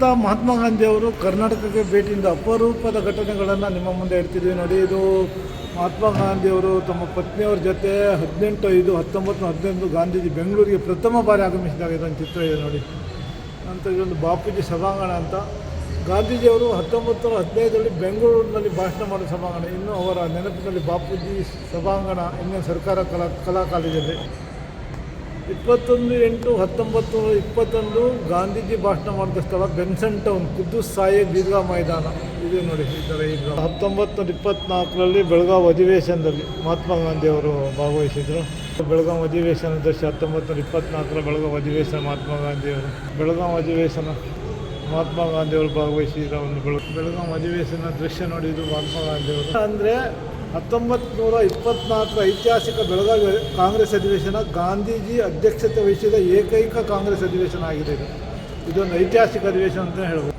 ಮಹಾತ್ಮ ಗಾಂಧಿ ಅವರು ಕರ್ನಾಟಕಕ್ಕೆ ಭೇಟಿಯಿಂದ ಅಪರೂಪದ ಘಟನೆಗಳನ್ನು ನಿಮ್ಮ ಮುಂದೆ ಇಡ್ತಿದ್ವಿ ನೋಡಿ, ಇದು ಮಹಾತ್ಮ ಗಾಂಧಿಯವರು ತಮ್ಮ ಪತ್ನಿಯವರ ಜೊತೆ ಹದಿನೆಂಟು ಐದು ಹತ್ತೊಂಬತ್ತು ಹದಿನೈದು ಗಾಂಧೀಜಿ ಬೆಂಗಳೂರಿಗೆ ಪ್ರಥಮ ಬಾರಿ ಆಗಮಿಸಿದಾಗ ಇದೊಂದು ಚಿತ್ರ ಇದೆ ನೋಡಿ. ನಂತರ ಇದೊಂದು ಬಾಪೂಜಿ ಸಭಾಂಗಣ ಅಂತ. ಗಾಂಧೀಜಿಯವರು ಹತ್ತೊಂಬತ್ತು ನೂರ ಹದಿನೈದರಲ್ಲಿ ಬೆಂಗಳೂರಿನಲ್ಲಿ ಭಾಷಣ ಮಾಡಿದ ಸಭಾಂಗಣ. ಇನ್ನು ಅವರ ನೆನಪಿನಲ್ಲಿ ಬಾಪೂಜಿ ಸಭಾಂಗಣ ಇನ್ನೇನು ಸರ್ಕಾರ, ಕಲಾ ಕಲಾ ಕಾಲೇಜಲ್ಲಿ. ಇಪ್ಪತ್ತೊಂದು ಎಂಟು ಹತ್ತೊಂಬತ್ತು ಇಪ್ಪತ್ತೊಂದು ಗಾಂಧೀಜಿ ಭಾಷಣ ಮಾಡಿದ ಸ್ಥಳ ಬೆನ್ಸನ್ ಟೌನ್, ಕುದ್ದೂಸ್ ಸಾಹೇಬ್ ದೀರ್ಘಾ ಮೈದಾನ. ಇದು ನೋಡಿ, ಈ ಥರ ಈಗ ಹತ್ತೊಂಬತ್ತು ನೂರ ಇಪ್ಪತ್ನಾಲ್ಕರಲ್ಲಿ ಬೆಳಗಾವಿ ಅಧಿವೇಶನದಲ್ಲಿ ಮಹಾತ್ಮ ಗಾಂಧಿ ಅವರು ಭಾಗವಹಿಸಿದರು. ಬೆಳಗಾವಿ ಅಧಿವೇಶನ ದೃಶ್ಯ ಹತ್ತೊಂಬತ್ತು ನೂರ ಇಪ್ಪತ್ನಾಲ್ಕರ ಬೆಳಗಾವಿ ಅಧಿವೇಶನ ಮಹಾತ್ಮ ಗಾಂಧಿಯವರು ಬೆಳಗಾವಿ ಅಧಿವೇಶನ ಮಹಾತ್ಮ ಗಾಂಧಿಯವರು ಭಾಗವಹಿಸಿದ ಒಂದು ಬೆಳ ಬೆಳಗಾವಿ ಅಧಿವೇಶನ ದೃಶ್ಯ ನೋಡಿ ಇದು ಮಹಾತ್ಮ ಗಾಂಧಿಯವರು ಅಂದರೆ ಹತ್ತೊಂಬತ್ತು ನೂರ ಇಪ್ಪತ್ನಾಲ್ಕರ ಐತಿಹಾಸಿಕ ಬೆಳಗಾವಿ ಕಾಂಗ್ರೆಸ್ ಅಧಿವೇಶನ ಗಾಂಧೀಜಿ ಅಧ್ಯಕ್ಷತೆ ವಹಿಸಿದ ಏಕೈಕ ಕಾಂಗ್ರೆಸ್ ಅಧಿವೇಶನ ಆಗಿದೆ ಇದು. ಇದೊಂದು ಐತಿಹಾಸಿಕ ಅಧಿವೇಶನ ಅಂತ ಹೇಳ್ಬೋದು.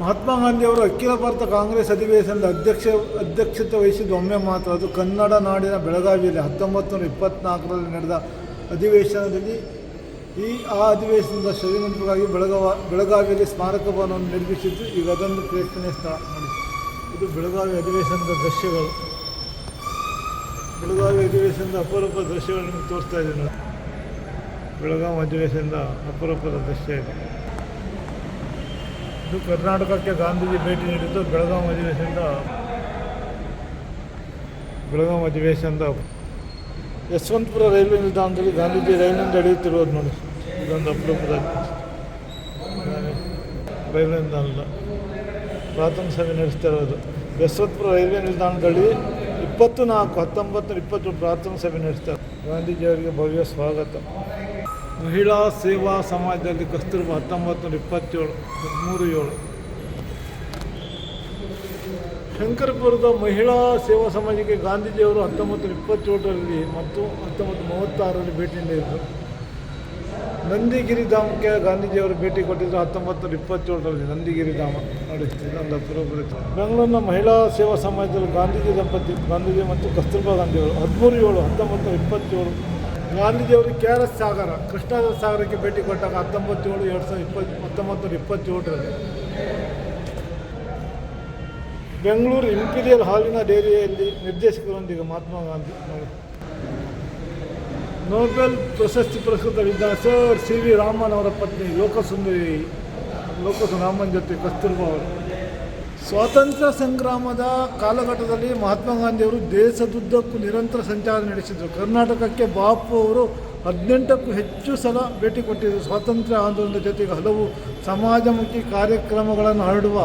ಮಹಾತ್ಮ ಗಾಂಧಿಯವರು ಅಖಿಲ ಭಾರತ ಕಾಂಗ್ರೆಸ್ ಅಧಿವೇಶನದ ಅಧ್ಯಕ್ಷ ಅಧ್ಯಕ್ಷತೆ ವಹಿಸಿದ ಒಮ್ಮೆ ಮಾತ್ರ. ಅದು ಕನ್ನಡ ನಾಡಿನ ಬೆಳಗಾವಿಯಲ್ಲಿ ಹತ್ತೊಂಬತ್ತು ನೂರ ಇಪ್ಪತ್ನಾಲ್ಕರಲ್ಲಿ ನಡೆದ ಅಧಿವೇಶನದಲ್ಲಿ ಈ ಆ ಅಧಿವೇಶನದ ಶ್ರೀಮಂತರಿಗಾಗಿ ಬೆಳಗಾವ ಬೆಳಗಾವಿಯಲ್ಲಿ ಸ್ಮಾರಕ ಭವನವನ್ನು ನಿರ್ಮಿಸಿದ್ದು ಈಗ ಅದೊಂದು ಪ್ರೇಕ್ಷಣೀಯ ಸ್ಥಳ. ನೋಡಿ. ಇದು ಬೆಳಗಾವಿ ಅಧಿವೇಶನದ ದೃಶ್ಯಗಳು. ಬೆಳಗಾವಿ ಅಧಿವೇಶನದ ಅಪರೂಪ ದೃಶ್ಯಗಳು ನಿಮ್ಗೆ ತೋರಿಸ್ತಾ ಇದ್ದೀನಿ. ಬೆಳಗಾವಿ ಅಧಿವೇಶನದ ಅಪರೂಪದ ದೃಶ್ಯ ಇದೆ. ಇದು ಕರ್ನಾಟಕಕ್ಕೆ ಗಾಂಧೀಜಿ ಭೇಟಿ ನೀಡಿದ್ದು ಬೆಳಗಾವಿ ಅಧಿವೇಶನದ ಬೆಳಗಾವಿ ಅಧಿವೇಶನದ ಯಶವಂತಪುರ ರೈಲ್ವೆ ನಿಲ್ದಾಣದಲ್ಲಿ ಗಾಂಧೀಜಿ ರೈಲಿನಿಂದ ನಡೆಯುತ್ತಿರೋದು ನೋಡಿ. ಇದೊಂದು ಅಪರೂಪದ ರೈಲ್ವೆ ನಿಲ್ದಾಣ ಪ್ರಾಥಮಿಕ ಸಭೆ ನಡೆಸ್ತಾ ಇರೋದು. ಯಶವಂತಪುರ ರೈಲ್ವೆ ನಿಲ್ದಾಣದಲ್ಲಿ ಇಪ್ಪತ್ತು ನಾಲ್ಕು ಹತ್ತೊಂಬತ್ತು ಇಪ್ಪತ್ತು ಪ್ರಾಥಮಿಕ ಸಭೆ ನಡೆಸ್ತಾರೆ ಗಾಂಧೀಜಿಯವರಿಗೆ ಭವ್ಯ ಸ್ವಾಗತ. ಮಹಿಳಾ ಸೇವಾ ಸಮಾಜದಲ್ಲಿ ಕಸ್ತೂರ್ಬಾ ಹತ್ತೊಂಬತ್ತು ಇಪ್ಪತ್ತೇಳು ಮೂರು ಏಳು. ಶಂಕರಪುರದ ಮಹಿಳಾ ಸೇವಾ ಸಮಾಜಕ್ಕೆ ಗಾಂಧೀಜಿಯವರು ಹತ್ತೊಂಬತ್ತು ನೂರ ಇಪ್ಪತ್ತೇಳರಲ್ಲಿ ಮತ್ತು ಹತ್ತೊಂಬತ್ತು ಮೂವತ್ತಾರರಲ್ಲಿ ಭೇಟಿ ನೀಡಿದರು. ನಂದಿಗಿರಿ ಧಾಮಕ್ಕೆ ಗಾಂಧೀಜಿಯವರು ಭೇಟಿ ಕೊಟ್ಟಿದ್ದರು ಹತ್ತೊಂಬತ್ತು ಇಪ್ಪತ್ತೇಳರಲ್ಲಿ ನಂದಿಗಿರಿ ಧಾಮ. ನೋಡಿ ಇದೊಂದು ಅಪರೂಪದ ಚಿತ್ರ. ಬೆಂಗಳೂರಿನ ಮಹಿಳಾ ಸೇವಾ ಸಮಾಜದಲ್ಲಿ ಗಾಂಧೀಜಿ ದಂಪತಿ, ಗಾಂಧೀಜಿ ಮತ್ತು ಕಸ್ತೂರ್ಬಾ ಗಾಂಧಿಯವರು ಹದಿಮೂರು ಏಳು, ಹತ್ತೊಂಬತ್ತು ಇಪ್ಪತ್ತೇಳು. ಗಾಂಧೀಜಿಯವರು ಕೆ ಆರ್ ಎಸ್ ಸಾಗರ ಕೃಷ್ಣಾದ ಸಾಗರಕ್ಕೆ ಭೇಟಿ ಕೊಟ್ಟಾಗ ಹತ್ತೊಂಬತ್ತೇಳು ಎರಡು ಸಾವಿರದ ಇಪ್ಪತ್ತು, ಹತ್ತೊಂಬತ್ತು ಇಪ್ಪತ್ತೇಳರಲ್ಲಿ. ಬೆಂಗಳೂರು ಇಂಪೀರಿಯಲ್ ಹಾಲಿನ ಡೇರಿಯಲ್ಲಿ ನಿರ್ದೇಶಕರೊಂದಿಗೆ ಮಹಾತ್ಮ ಗಾಂಧಿ, ನೋಡಿ. ನೊಬೆಲ್ ಪ್ರಶಸ್ತಿ ಪುರಸ್ಕೃತ ವಿದ್ವಾಂಸ ಸರ್ ಸಿ ವಿ ರಾಮನ್ ಅವರ ಪತ್ನಿ ಲೋಕಸುಂದರಿ ಲೋಕಸು ರಾಮನ್ ಜೊತೆ ಕಸ್ತೂರ್ಬಾ ಅವರು ಸ್ವಾತಂತ್ರ್ಯ ಸಂಗ್ರಾಮದ ಕಾಲಘಟ್ಟದಲ್ಲಿ ಮಹಾತ್ಮ ಗಾಂಧಿಯವರು ದೇಶದುದ್ದಕ್ಕೂ ನಿರಂತರ ಸಂಚಾರ ನಡೆಸಿದರು. ಕರ್ನಾಟಕಕ್ಕೆ ಬಾಪು ಅವರು ಹದಿನೆಂಟಕ್ಕೂ ಹೆಚ್ಚು ಸಲ ಭೇಟಿ ಕೊಟ್ಟಿದ್ದರು ಸ್ವಾತಂತ್ರ್ಯ ಆಂದೋಲನದ ಜೊತೆಗೆ ಹಲವು ಸಮಾಜಮುಖಿ ಕಾರ್ಯಕ್ರಮಗಳನ್ನು ಹರಡುವ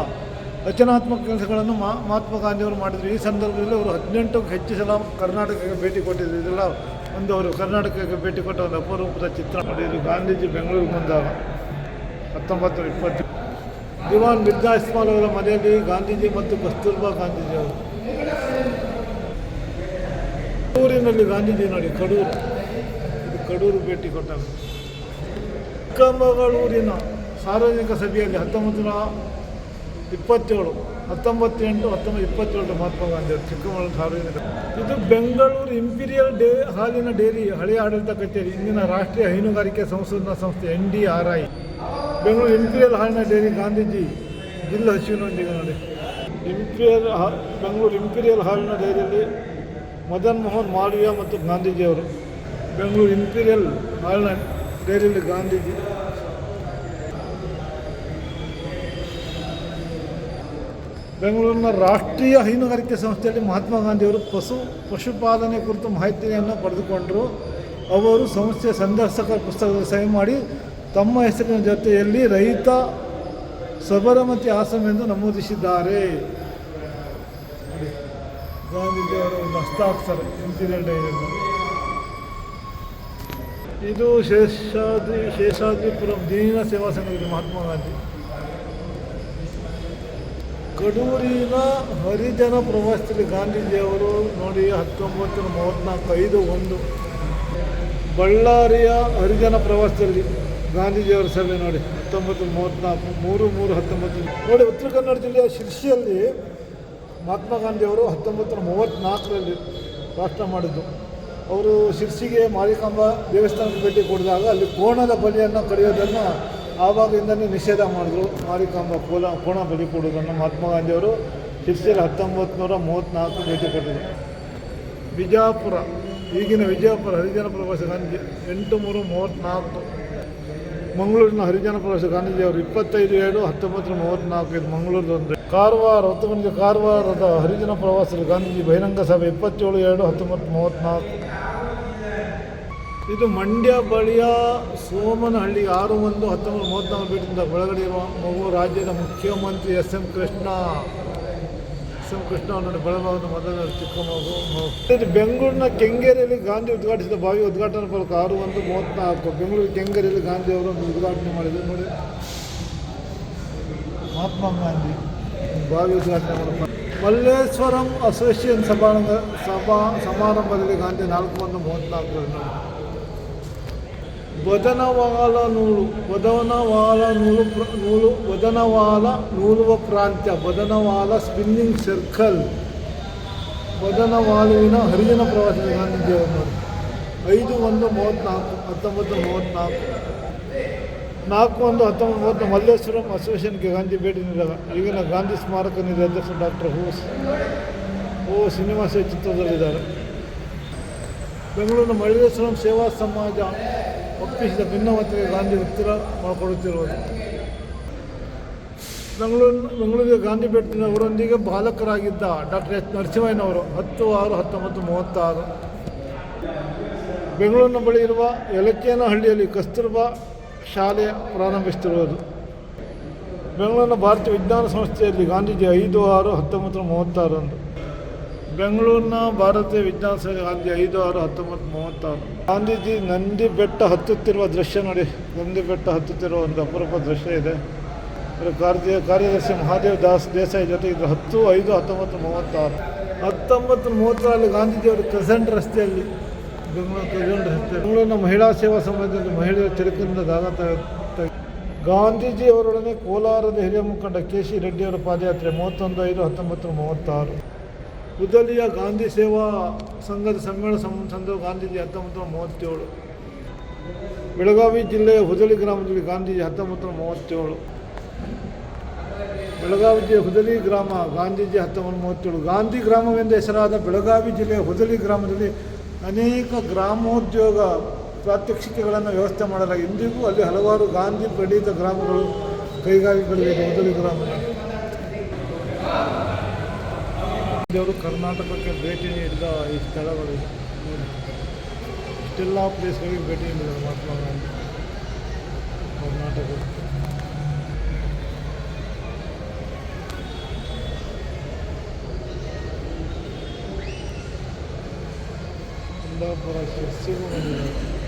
ರಚನಾತ್ಮಕ ಕೆಲಸಗಳನ್ನು ಮಹಾತ್ಮ ಗಾಂಧಿಯವರು ಮಾಡಿದರು. ಈ ಸಂದರ್ಭದಲ್ಲಿ ಅವರು ಹದಿನೆಂಟಕ್ಕೂ ಹೆಚ್ಚು ಸಲ ಕರ್ನಾಟಕಕ್ಕೆ ಭೇಟಿ ಕೊಟ್ಟಿದ್ದರು ಇದೆಲ್ಲ ಒಂದು ಅವರು ಕರ್ನಾಟಕಕ್ಕೆ ಭೇಟಿ ಕೊಟ್ಟ ಒಂದು ಅಪರೂಪದ ಚಿತ್ರ ಮಾಡಿದರು. ಗಾಂಧೀಜಿ ಬೆಂಗಳೂರಿಗೆ ಬಂದಾಗ ಹತ್ತೊಂಬತ್ತು ಇಪ್ಪತ್ತು. ದಿವಾನ್ ಮಿರ್ಜಾ ಇಸ್ಮಾಲ್ ಅವರ ಮನೆಯಲ್ಲಿ ಗಾಂಧೀಜಿ ಮತ್ತು ಕಸ್ತೂರ್ಬಾ ಗಾಂಧೀಜಿ ಅವರು. ಊರಿನಲ್ಲಿ ಗಾಂಧೀಜಿ ನೋಡಿ, ಕಡೂರು. ಇದು ಕಡೂರು ಭೇಟಿ ಕೊಟ್ಟಾಗ ಚಿಕ್ಕಮಗಳೂರಿನ ಸಾರ್ವಜನಿಕ ಸಭೆಯಲ್ಲಿ ಹತ್ತೊಂಬತ್ತು ನೂರ ಇಪ್ಪತ್ತೇಳು, ಹತ್ತೊಂಬತ್ತೆಂಟು, ಹತ್ತೊಂಬತ್ತು ಇಪ್ಪತ್ತೇಳು ಮಹಾತ್ಮ ಗಾಂಧಿ ಅವರು ಚಿಕ್ಕಮಗಳೂರು ಸಾರ್ವಜನಿಕ ಇದು ಬೆಂಗಳೂರು ಇಂಪೀರಿಯಲ್ ಡೇ ಹಾಲಿನ ಡೇರಿ, ಹಳೆಯ ಆಡಳಿತ ಕಚೇರಿ, ಇಂದಿನ ರಾಷ್ಟ್ರೀಯ ಹೈನುಗಾರಿಕೆ ಸಂಶೋಧನಾ ಸಂಸ್ಥೆ N D R I Bengaluru imperial ಹಾಲಿನ ಡೇರಿ ಗಾಂಧೀಜಿ ಜಿಲ್ಲಾ ಹಸಿವಿನೊಂದಿಗೆ ನೋಡಿ. ಇಂಪೀರಿಯಲ್ ಬೆಂಗಳೂರು ಇಂಪೀರಿಯಲ್ ಹಾಲಿನ ಡೈರಿಯಲ್ಲಿ ಮದನ್ ಮೋಹನ್ ಮಾಳವೀಯ ಮತ್ತು ಗಾಂಧೀಜಿಯವರು ಬೆಂಗಳೂರು ಇಂಪೀರಿಯಲ್ ಹಾಲಿನ ಡೈರಿಯಲ್ಲಿ ಗಾಂಧೀಜಿ ಬೆಂಗಳೂರಿನ ರಾಷ್ಟ್ರೀಯ ಹೈನುಗಾರಿಕೆ ಸಂಸ್ಥೆಯಲ್ಲಿ ಮಹಾತ್ಮ ಗಾಂಧಿಯವರು ಪಶು ಪಶುಪಾಲನೆ ಕುರಿತು ಮಾಹಿತಿಯನ್ನು ಪಡೆದುಕೊಂಡರು. ಅವರು ಸಂಸ್ಥೆಯ ಸಂದರ್ಶಕ ಪುಸ್ತಕದಲ್ಲಿ ಸಹಿ ಮಾಡಿ, ತಮ್ಮ ಹೆಸರಿನ ಜೊತೆಯಲ್ಲಿ ರೈತ ಸಬರಮತಿ ಆಶ್ರಮ ಎಂದು ನಮೂದಿಸಿದ್ದಾರೆ. ಗಾಂಧೀಜಿಯವರು ಒಂದು ಹಸ್ತಾಕ್ಷರ, ಇಂಜಿನಿಯರ್ ಡೈರಿಯಲ್ಲಿ ಇದು ಶೇಷಾದ್ರಿ, ಶೇಷಾದ್ರಿಪುರಂ ದೀನ ಸೇವಾ ಸಂಘದಲ್ಲಿ ಮಹಾತ್ಮ ಗಾಂಧಿ. ಕಡೂರಿನ ಹರಿಜನ ಪ್ರವಾಸದಲ್ಲಿ ಗಾಂಧೀಜಿಯವರು ನೋಡಿ ಹತ್ತೊಂಬತ್ತು ಮೂವತ್ತ್ನಾಲ್ಕು ಐದು, ಒಂದು. ಬಳ್ಳಾರಿಯ ಹರಿಜನ ಪ್ರವಾಸದಲ್ಲಿ ಗಾಂಧೀಜಿಯವರ ಸಭೆ ನೋಡಿ, ಹತ್ತೊಂಬತ್ತು ಮೂವತ್ತ್ನಾಲ್ಕು ಮೂರು ಮೂರು, ಹತ್ತೊಂಬತ್ತು. ನೋಡಿ, ಉತ್ತರ ಕನ್ನಡ ಜಿಲ್ಲೆಯ ಶಿರ್ಸಿಯಲ್ಲಿ ಮಹಾತ್ಮ ಗಾಂಧಿಯವರು ಹತ್ತೊಂಬತ್ತು ನೂರ ಮೂವತ್ತ್ನಾಲ್ಕರಲ್ಲಿ ಮಾಡಿದ್ದು. ಅವರು ಶಿರ್ಸಿಗೆ ಮಾರಿಕಾಂಬ ದೇವಸ್ಥಾನಕ್ಕೆ ಭೇಟಿ ಕೊಡಿದಾಗ ಅಲ್ಲಿ ಕೋಣದ ಬಲಿಯನ್ನು ಕರೆಯೋದನ್ನು ಆವಾಗಿಂದನೇ ನಿಷೇಧ ಮಾಡಿದ್ರು. ಮಾರಿಕಾಂಬ ಕೋಲ, ಕೋಣ ಬಲಿ ಕೊಡೋದನ್ನು ಮಹಾತ್ಮ ಗಾಂಧಿಯವರು ಶಿರ್ಸಿಯಲ್ಲಿ ಹತ್ತೊಂಬತ್ತು ನೂರ ಮೂವತ್ತ್ನಾಲ್ಕು ಭೇಟಿ ಕೊಟ್ಟಿದ್ರು. ಬಿಜಾಪುರ ಈಗಿನ ವಿಜಯಪುರ ಹರಿಜನ ಪ್ರವಾಸ ಗಾಂಧಿ ಎಂಟು ಮೂರು ಮೂವತ್ತ್ನಾಲ್ಕು ಮಂಗಳೂರಿನ ಹರಿಜನ ಪ್ರವಾಸ ಗಾಂಧೀಜಿಯವರು ಇಪ್ಪತ್ತೈದು ಏಳು ಹತ್ತೊಂಬತ್ತು ಮೂವತ್ತ್ನಾಲ್ಕು ಇದು ಮಂಗಳೂರದೊಂದು. ಕಾರವಾರ ಹೊತ್ತುಕೊಂಡಿದ್ದ ಕಾರವಾರದ ಹರಿಜನ ಪ್ರವಾಸದಲ್ಲಿ ಗಾಂಧೀಜಿ ಬಹಿರಂಗ ಸಭೆ ಇಪ್ಪತ್ತೇಳು ಎರಡು ಹತ್ತೊಂಬತ್ತು ಮೂವತ್ತ್ನಾಲ್ಕು ಇದು ಮಂಡ್ಯ ಬಳಿಯ ಸೋಮನಹಳ್ಳಿ ಆರು ಒಂದು ಹತ್ತೊಂಬತ್ತು ಮೂವತ್ತ್ನಾಲ್ಕು ಬೀಟಿಂದ ಒಳಗಡೆ ಇರುವ ಮಗು ರಾಜ್ಯದ ಮುಖ್ಯಮಂತ್ರಿ S M Krishna. S M Krishna ಅವರ ಬೆಳಗಾವಿ ಮೊದಲ ಚಿಕ್ಕ ಮಗು. ಇದು ಬೆಂಗಳೂರಿನ ಕೆಂಗೇರಿಯಲ್ಲಿ ಗಾಂಧಿ ಉದ್ಘಾಟಿಸಿದ ಬಾವಿ ಉದ್ಘಾಟನಾ ಫಲಕ ಆರು ಒಂದು ಮೂವತ್ತ್ನಾಲ್ಕು ಬೆಂಗಳೂರು ಕೆಂಗೇರಿಯಲ್ಲಿ ಗಾಂಧಿ ಅವರು ಉದ್ಘಾಟನೆ ಮಾಡಿದರು. ನೋಡಿ. ಮಹಾತ್ಮ ಗಾಂಧಿ ಬಾವಿ ಉದ್ಘಾಟನೆ ಮಾಡಬೇಕು ಮಲ್ಲೇಶ್ವರಂ ಅಸೋಸಿಯೇಷನ್ ಸಭಾಂಗ ಸಭಾ ಸಮಾರಂಭದಲ್ಲಿ ಗಾಂಧಿ ನಾಲ್ಕು ಒಂದು ಮೂವತ್ತ್ನಾಲ್ಕರಲ್ಲಿ ಬದನವಾಲ ನೂಲು ಬದನವಾಲ ನೂಲು ನೂಲು ಬದನವಾಲ ನೂಲುವ ಪ್ರಾಂತ್ಯ ಬದನವಾಲ ಸ್ಪಿನ್ನಿಂಗ್ ಸರ್ಕಲ್ ಬದನವಾಲುವಿನ ಹರಿಜನ ಪ್ರವಾಸದ ಗಾಂಧೀಜಿಯವರು. ಐದು ಒಂದು ಮೂವತ್ತ್ನಾಲ್ಕು, ಹತ್ತೊಂಬತ್ತು ಮೂವತ್ತ್ನಾಲ್ಕು. ನಾಲ್ಕು ಒಂದು ಹತ್ತೊಂಬತ್ತು ಮೂವತ್ತು ಮಲ್ಲೇಶ್ವರಂ ಅಸೋಸಿಯೇಷನ್ಗೆ ಗಾಂಧಿ ಭೇಟಿ ನೀಡಿದಾಗ ಈಗಿನ ಗಾಂಧಿ ಸ್ಮಾರಕ ಅಧ್ಯಕ್ಷ ಡಾಕ್ಟರ್ ಹೂಸ್ ಓ ಈ ಚಿತ್ರದಲ್ಲಿದ್ದಾರೆ. ಬೆಂಗಳೂರಿನ ಮಲ್ಲೇಶ್ವರಂ ಸೇವಾ ಸಮಾಜ ಒಪ್ಪಿಸಿದ ಭಿನ್ನಮತಕ್ಕೆ ಗಾಂಧಿ ಉತ್ತರ ಮಾಡಿಕೊಡುತ್ತಿರುವುದು ಬೆಂಗಳೂರು, ಬೆಂಗಳೂರಿಗೆ ಗಾಂಧಿ ಭೇಟಿನ ಅವರೊಂದಿಗೆ ಬಾಲಕರಾಗಿದ್ದ ಡಾಕ್ಟರ್ ಎಚ್ ನರಸಿಂಹಯ್ಯನವರು ಹತ್ತು ಆರು ಹತ್ತೊಂಬತ್ತು ಮೂವತ್ತಾರು. ಬೆಂಗಳೂರಿನ ಬಳಿ ಇರುವ ಯಲಕ್ಕೇನಹಳ್ಳಿಯಲ್ಲಿ ಕಸ್ತೂರ್ಬಾ ಶಾಲೆ ಪ್ರಾರಂಭಿಸುತ್ತಿರುವುದು. ಬೆಂಗಳೂರಿನ ಭಾರತೀಯ ವಿಜ್ಞಾನ ಸಂಸ್ಥೆಯಲ್ಲಿ ಗಾಂಧೀಜಿ ಐದು ಆರು ಹತ್ತೊಂಬತ್ತು ಮೂವತ್ತಾರರಂದು. ಬೆಂಗಳೂರಿನ ಭಾರತೀಯ ವಿಜ್ಞಾನ ಸಂಸ್ಥೆ ಗಾಂಧಿ ಐದು ಆರು ಹತ್ತೊಂಬತ್ತು ಮೂವತ್ತಾರು. ಗಾಂಧೀಜಿ ನಂದಿ ಬೆಟ್ಟ ಹತ್ತುತ್ತಿರುವ ದೃಶ್ಯ ನೋಡಿ. ನಂದಿ ಬೆಟ್ಟ ಹತ್ತುತ್ತಿರುವ ಒಂದು ಅಪರೂಪ ದೃಶ್ಯ ಇದೆ. ಕಾರ್ಯ, ಕಾರ್ಯದರ್ಶಿ ಮಹಾದೇವ್ ದಾಸ್ ದೇಸಾಯಿ ಜೊತೆಗೆ ಇದು ಹತ್ತು ಐದು ಹತ್ತೊಂಬತ್ತು ಮೂವತ್ತಾರು. ಹತ್ತೊಂಬತ್ತು ಮೂವತ್ತರಲ್ಲಿ ಗಾಂಧೀಜಿಯವರು ಕ್ರೆಸೆಂಟ್ ರಸ್ತೆಯಲ್ಲಿ ಬೆಂಗಳೂರು ರಸ್ತೆ ಬೆಂಗಳೂರಿನ ಮಹಿಳಾ ಸೇವಾ ಸಮಾಜದಲ್ಲಿ ಮಹಿಳೆಯರ ಚರಕಿನಿಂದ ದಾನ ಗಾಂಧೀಜಿಯವರೊಡನೆ ಕೋಲಾರದ ಹಿರಿಯ ಮುಖಂಡ ಕೆ ಸಿ ರೆಡ್ಡಿಯವರ ಪಾದಯಾತ್ರೆ ಮೂವತ್ತೊಂದು ಐದು ಹತ್ತೊಂಬತ್ತು ಮೂವತ್ತಾರು. ಹುದಲಿಯ ಗಾಂಧಿ ಸೇವಾ ಸಂಘದ ಸಮ್ಮೇಳನ ಸಂಬಂಧ ಗಾಂಧೀಜಿ ಹತ್ತೊಂಬತ್ತು ನೂರ ಮೂವತ್ತೇಳು. ಬೆಳಗಾವಿ ಜಿಲ್ಲೆಯ ಹುದಲಿ ಗ್ರಾಮದಲ್ಲಿ ಗಾಂಧೀಜಿ ಹತ್ತೊಂಬತ್ತು ನೂರ ಮೂವತ್ತೇಳು. ಬೆಳಗಾವಿ ಜಿಲ್ಲೆ ಹುದಲಿ ಗ್ರಾಮ ಗಾಂಧೀಜಿ ಹತ್ತೊಂಬತ್ತು ಮೂವತ್ತೇಳು. ಗಾಂಧಿ ಗ್ರಾಮವೆಂದು ಹೆಸರಾದ ಬೆಳಗಾವಿ ಜಿಲ್ಲೆಯ ಹುದಲಿ ಗ್ರಾಮದಲ್ಲಿ ಅನೇಕ ಗ್ರಾಮೋದ್ಯೋಗ ಪ್ರಾತ್ಯಕ್ಷಿಕೆಗಳನ್ನು ವ್ಯವಸ್ಥೆ ಮಾಡಲಾಗಿದೆ. ಇಂದಿಗೂ ಅಲ್ಲಿ ಹಲವಾರು ಗಾಂಧಿ ಪ್ರಣೀತ ಗ್ರಾಮಗಳು ಕೈಗಾರಿಕೆಗಳಿವೆ. ಹುದಲಿ ಗ್ರಾಮದಲ್ಲಿ ಅವರು ಕರ್ನಾಟಕಕ್ಕೆ ಭೇಟಿ ನೀಡಿದ ಈ ಸ್ಥಳಗಳು. ನೋಡಿ. ಇಷ್ಟೆಲ್ಲ ಪ್ಲೇಸ್ಗಳಿಗೆ ಭೇಟಿ ನೀಡಿದ್ದಾರೆ ಮಹಾತ್ಮ ಗಾಂಧಿ ಕರ್ನಾಟಕ ಕುಂದಾಪುರ ಶಿರ್ಸಿಗೂ ಬಂದಿದ್ದಾರೆ